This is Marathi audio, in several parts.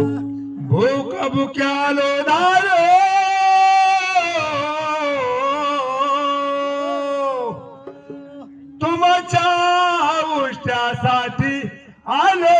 भूक भुक्यालो दालो तुमच्या उष्ट्यासाठी आलो.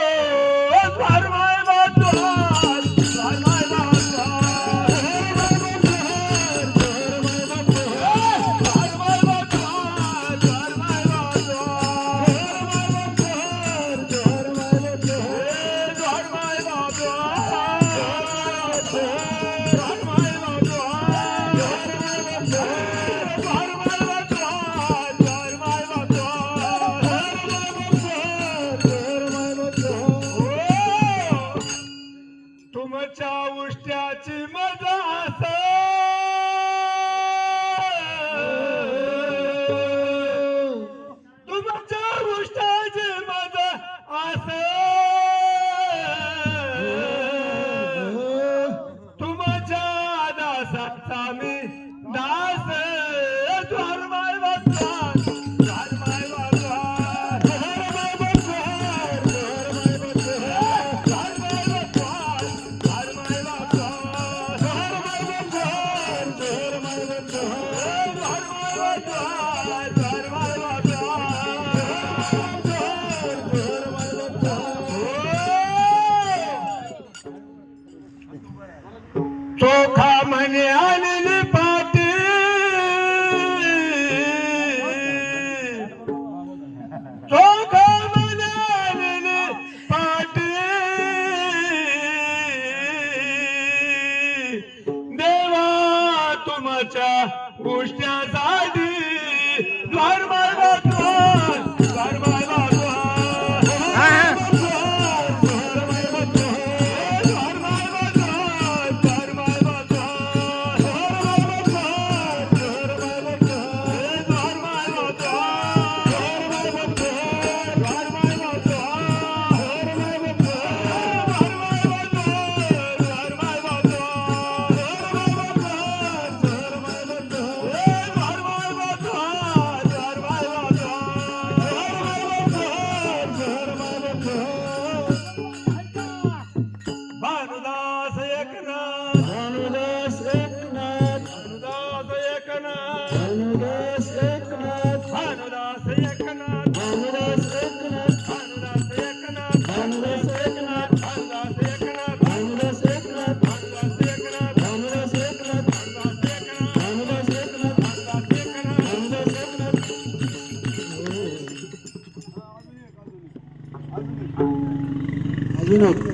दासाचा मी दास चोखा म्हणे आलेली पाटी. चोखा म्हणे आलेली पाटी. देवा तुमच्या गोष्ट्याचा Minute.